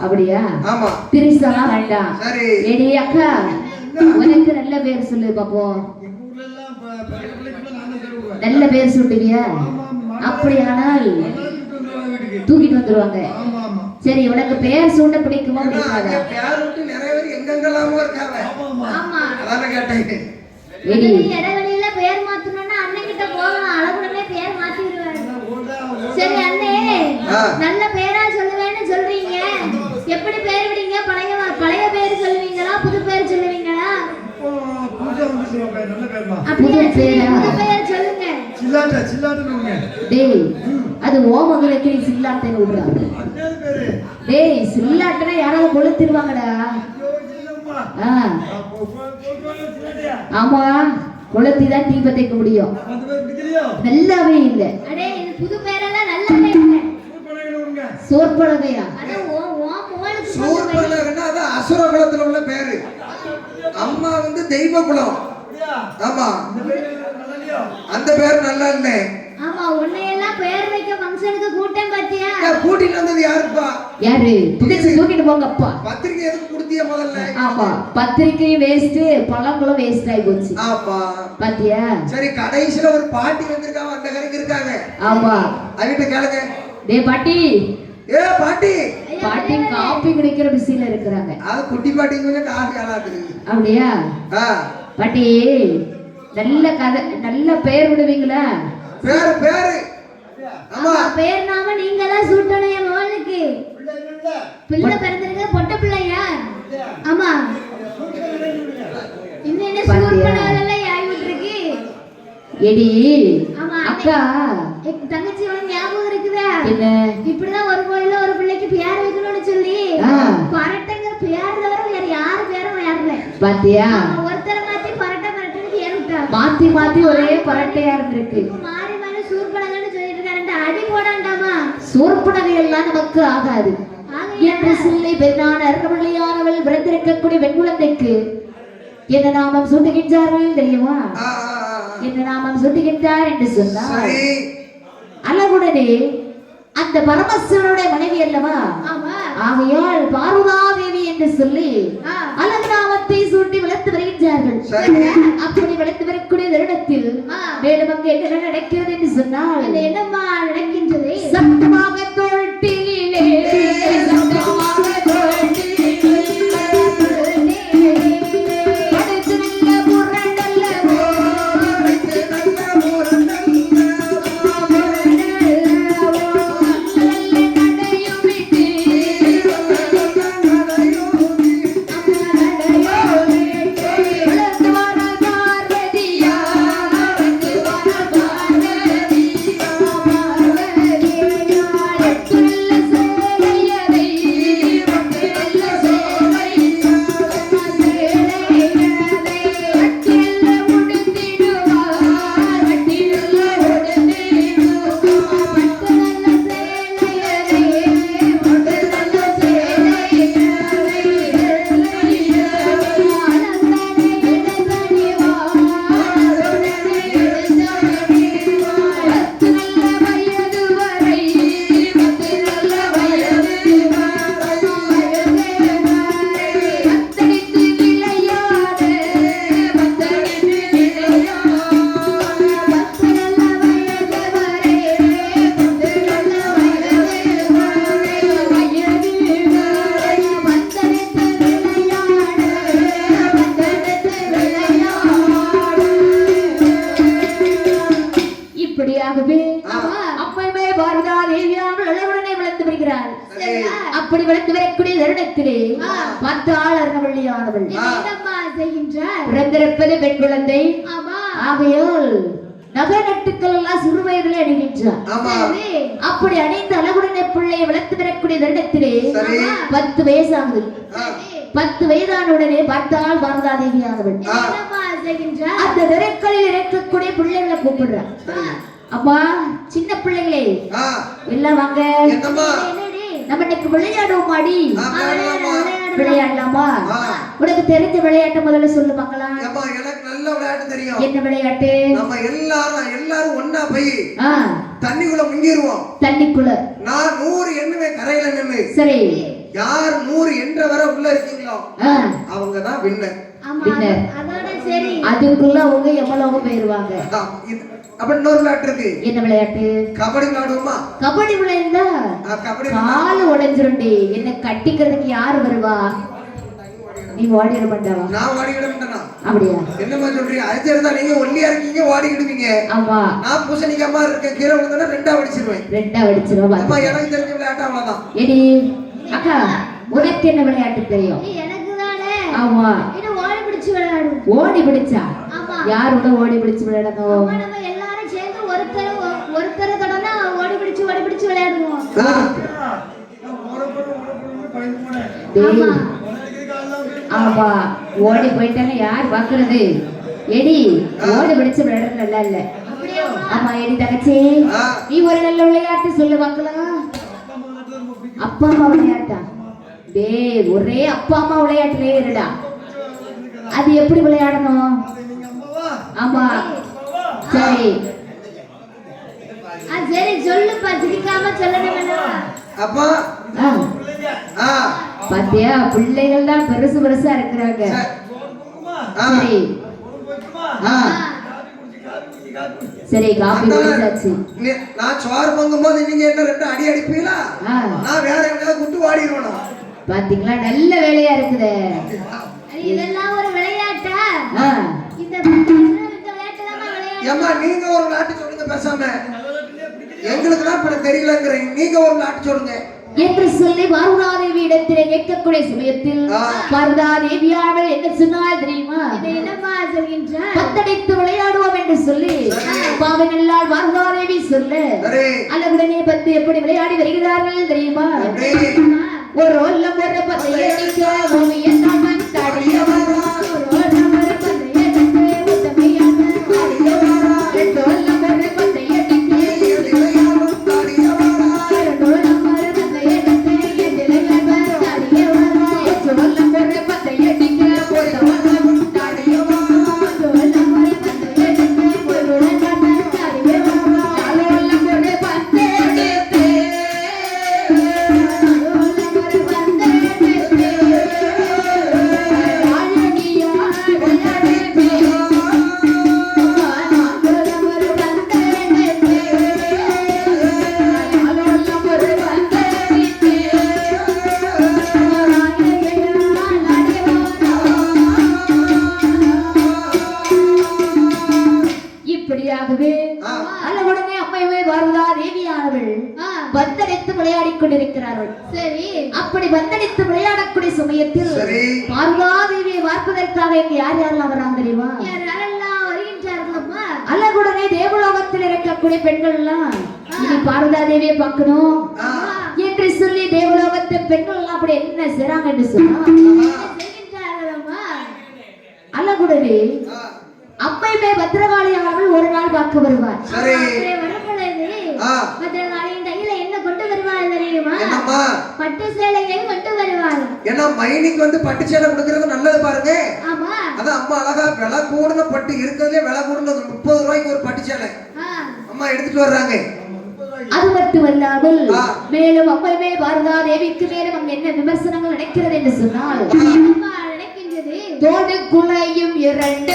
அப்படியா? ஆமா. திரிசலாம் வேண்டாம் சரி. ஏடி அக்கா உனக்கு நல்ல பேர் சொல்லு பாப்போம். நல்ல பேர் சொல்லுவியா அப்படியானால். தூக்கிட்டு வந்துருவாங்க. சரி உனக்கு பேர் சூட்ட பிடிக்குமா பிடிக்காதா? பேர் விட்டு நிறைய பேர் எங்கெங்கெல்லாமோ இருக்காங்க. ஆமா, ஆமா. ஆமா அதானே கேட்டேன் ஏடி இடைவெளியில பேர் மாத்தணும்னா அண்ணன் கிட்ட போகலாம் அளவுடனே பேர் மாத்திடுவாரு நான் ஓடுறா, ஓடுறா. சரி அண்ணே. நல்ல பேரா சொல்லுவேன்னு சொல்றீங்க. எப்படி பேர் விடுங்க பழைய பழைய பேர் சொல்லுவீங்களா? புது பேர் சொல்லுவீங்களா? புது சரி, பேரா? சொல்லுங்க. சில்லாட்டை. டேய் அது ஓமங்களுக்கு நீ சில்லாட்டைன்னு விடுறாங்க. டேய் சில்லாட்டனா யாராவது சில்லாட்டையா? ஆமா கொளுத்தி தான் முடியும். அந்த பேர் பிடிக்கலையோ? நல்லாவே இல்ல. அடே இது புது பேர் புது விடுங்க. சோற்பழகையா அது அசுர குலத்துல உள்ள பேரு. அம்மா வந்து தெய்வ குலம்? ஆமா? அந்த பேர் நல்லா இல்லை ஆமா உன்னையெல்லாம் பேர் வைக்க ஃபங்க்ஷனுக்கு கூட்டம் பாத்தியா? கூட்டிட்டு வந்தது யாருப்பா? யாரு? புடிச்சு தூக்கிட்டு போங்க அப்பா. பத்திரிக்கை எதுக்கு கொடுத்திய முதல்ல? ஆமா பத்திரிக்கையும் வேஸ்ட் பழங்களும் வேஸ்ட் போச்சு. ஆமா. பாத்தியா? சரி கடைசியில ஒரு பாட்டி வந்திருக்காங்க அந்த கரைக்கு இருக்காங்க. ஆமா. அவகிட்ட கேளுங்க. டேய் பாட்டி. ஏ பாட்டி. பாட்டி காப்பி குடிக்கிற பிஸில இருக்கிறாங்க. அது குட்டி பாட்டி கொஞ்சம் காஃபி ஆளாக்குது. அப்படியா? பாட்டி நல்ல கதை நல்ல பெயர் விடுவீங்களா? பேரு பேரு. ஆமா. பேர் நாம நீங்க தான் சூட்டணும் என் மகளுக்கு. பிள்ளை பிறந்திருக்கு பொட்ட பிள்ளையா? ஆமா. இன்னும் என்ன பாத்தியா? சூட் பண்ணாதெல்லாம் ஆகி விட்டுருக்கு எடி ஆமா, அக்கா. தங்கச்சி ஞாபகம் இருக்குதா? என்ன? இப்படிதான் ஒரு கோயில்ல ஒரு பிள்ளைக்கு பேர் வைக்கணும்னு சொல்லி ஆ. பரட்டைங்கிற பேர் தவிர வேற யாரு பேரும் ஏறல பாத்தியா? ஒருத்தரை மாத்தி பரட்டை பரட்டைன்னு பேர் விட்டாங்க மாத்தி மாத்தி ஒரே பரட்டையா இருந்திருக்கு. மாறி மாறி சூர்படங்கன்னு சொல்லிட்டு இருக்காரு அடி போடாண்டாமா? சோர்ப்புணவை எல்லாம் நமக்கு ஆகாது. என்று சில்லை பெண்ணான அருகவள்ளியானவள் பிறந்திருக்கக்கூடிய வெண்குழந்தைக்கு என்ன நாமம் சுட்டுகின்றார்கள் தெரியுமா. என்ன நாமம் சுட்டுகின்றார் என்று சொன்னார் சரி. அழகுடனே அந்த பரமசிவனுடைய மனைவி அல்லவா? ஆமா. ஆகையால் பார்வதா தேவி என்று சொல்லி. அழகு சரி அப்படி வளர்த்து வரக்கூடிய தருணத்தில். மேலும் அங்கு என்ன நடக்கிறது என்று சொன்னால் என்னம்மா அப்படி வளர்த்து வரக்கூடிய தருணத்திலே. பத்து ஆள் அருணவள்ளியானவள். செய்கின்றார். பிறந்திருப்பது பெண் குழந்தை. ஆகையால் நகை நட்டுக்கள் எல்லாம் சிறு வயதிலே அணிகின்றார். அப்படி அணிந்த அழகுடனே பிள்ளையை வளர்த்து வரக்கூடிய தருணத்திலே. பத்து வயசாகுது. பத்து வயதான உடனே பார்த்தால் பாரதா தேவியானவள் அந்த நெருக்களில் இருக்கக்கூடிய பிள்ளைகளை கூப்பிடுறான் அம்மா சின்ன பிள்ளைகளே. ஆ, எல்லாம் வாங்க. நம்ம இன்னைக்கு விளையாடுவோம் அடி விளையாடலாமா? உனக்கு தெரிஞ்ச விளையாட்டு முதல்ல சொல்லு பார்க்கலாம் எனக்கு நல்ல விளையாட்டு தெரியும். என்ன விளையாட்டு? நம்ம எல்லாரும் எல்லாரும் ஒண்ணா போய் தண்ணிக்குள்ள முங்கிருவோம். தண்ணிக்குள்ள. நான் நூறு எண்ணுவேன் கரையில நின்னு. சரி. யார் நூறு என்ற வரை உள்ள இருக்கீங்களோ அவங்க தான் வின்னர். அதுக்குள்ள அவங்க எவ்வளவு போயிருவாங்க அப்ப இன்னொரு விளையாட்டு இருக்கு. என்ன விளையாட்டு? கபடி விளையாடுவோமா? கபடி விளையாண்டா கபடி விளையாடு. காலு உடைஞ்சிருண்டி என்ன கட்டிக்கிறதுக்கு யாரு வருவா? நீ ஓடிட மாட்டாவா? நான் ஓடிக்கிட மாட்டேனா? அப்படியா? என்னம்மா சொல்றீங்க? அது சரிதான் நீங்க ஒல்லியா இருக்கீங்க ஓடிக்கிடுவீங்க. ஆமா. நான் பூசணிக்காய் மாதிரி இருக்கேன். கீழே விழுந்தா ரெண்டா அடிச்சிருவேன் ரெண்டா வெடிச்சிருவா அம்மா எனக்கு தெரிஞ்ச விளையாட்டு அவ்வளவுதான். எடி அக்கா உனக்கு என்ன விளையாட்டு தெரியும்? எனக்கு தானே. ஆமா. இது ஓடி பிடிச்சு விளையாடும் ஓடி பிடிச்சா? ஆமா. யாரோட ஓடி பிடிச்சு விளையாடணும் ஆமா, நம்ம எல்லாரும் சேர்ந்து ஒருத்தர் ஒ- ஒருத்தரை தொடர்ந்து ஓடி பிடிச்சு ஓடி பிடிச்சு விளையாடுவோம். ஆமா. ஓடி போயிட்டாங்க யார் பாக்குறது? எடி ஓடி பிடிச்சு விளையாடுறது நல்லா இல்ல? ஆமா எடி தங்கச்சி. நீ ஒரு நல்ல விளையாட்டு சொல்லு பார்க்கலாம் அப்பா அம்மா விளையாட்டா? டேய் ஒரே அப்பா அம்மா விளையாட்டுலயே இருடா. அது எப்படி விளையாடணும்? ஆமா. சரி. அப்பா. ஆ, பிள்ளைங்க ஆ. பாத்தியா பிள்ளைகள் தான் பெருசு பெருசா இருக்கிறாங்க. சரி. காபி குடிச்சு காபி குடிச்சு காபி குடிச்சு சரி காபி குடிச்சாச்சு நான் சோறு பொங்கும் போது நீங்க என்ன ரெண்டு அடி அடிப்பீங்களா? ஆ, நான் வேற எங்கேயாவது குட்டு ஓடிடுவேன் பாத்தீங்களா நல்ல வேலையா இருக்குதே. இதெல்லாம் ஒரு விளையாட்டா? இந்த விளையாட்டு தான் விளையாட்டு ஏம்மா நீங்க ஒரு விளையாட்டு சொல்லுங்க பேசாம. எங்களுக்கு தான் இப்ப தெரியலங்கிறீங்க. நீங்க ஒரு விளையாட்டு சொல்லுங்க. என்று சொல்லி வாருணாதேவி இடத்திலே கேட்கக்கூடிய சமயத்தில். வாருணாதேவியானவள் என்ன சொன்னால் தெரியுமா? இதை என்னம்மா சொல்கின்ற பத்தடித்து விளையாடுவோம் என்று சொல்லி பாவனல்லால் வாருணாதேவி சொல்ல அளவுடனே பத்து எப்படி விளையாடி வருகிறார்கள் தெரியுமா? ஒரு ஓல்லம் ஒரு ஆ. அல்லவுடனே அம்மையுமே வருதா? தேவியானவள் ஆ, வந்தடித்து விளையாடிக் கொண்டிருக்கிறார்கள். சரி. அப்படி வந்தடித்து விளையாடக்கூடிய சமயத்தில் சரி. பார்வதாதேவியை பார்ப்பதற்காக இங்க யார் யாரெல்லாம் வராங்க தெரியுமா? யார் யாரெல்லாம் வருகின்றார்களம்மா? அழகுடனே தேவலோகத்தில் இருக்கக்கூடிய பெண்கள் எல்லாம் இனி பார்வதாதேவியை பார்க்கணும் ஆ, என்று சொல்லி தேவலோகத்து பெண்கள் எல்லாம் அப்படி என்ன செய்றாங்க என்று சொன்னா அழகுடனே அப்பையுமே பத்திரகாளி அவர்கள் ஒரு நாள் பார்க்க வருவார். சரி. பத்திரகாளியின் கையில என்ன கொண்டு வருவாள் தெரியுமா? பட்டு சேலையை கொண்டு வருவாள். ஏன்னா மைனிக்கு வந்து பட்டு சேலை கொடுக்கறது நல்லது பாருங்க. ஆமா. அதான் அம்மா அழகா விலை கூடுன பட்டு இருக்கிறதுலே விலை கூடுனது முப்பது ரூபாய்க்கு ஒரு பட்டு சேலை. அம்மா எடுத்துட்டு வர்றாங்க. அது மட்டுமல்லாமல். மேலும் அப்பையுமே பாரதா தேவிக்கு மேலும் அங்க என்ன விமர்சனங்கள் நடக்கிறது என்று சொன்னால் அம்மா நினைக்கின்றது தோடு குலையும் இரண்டு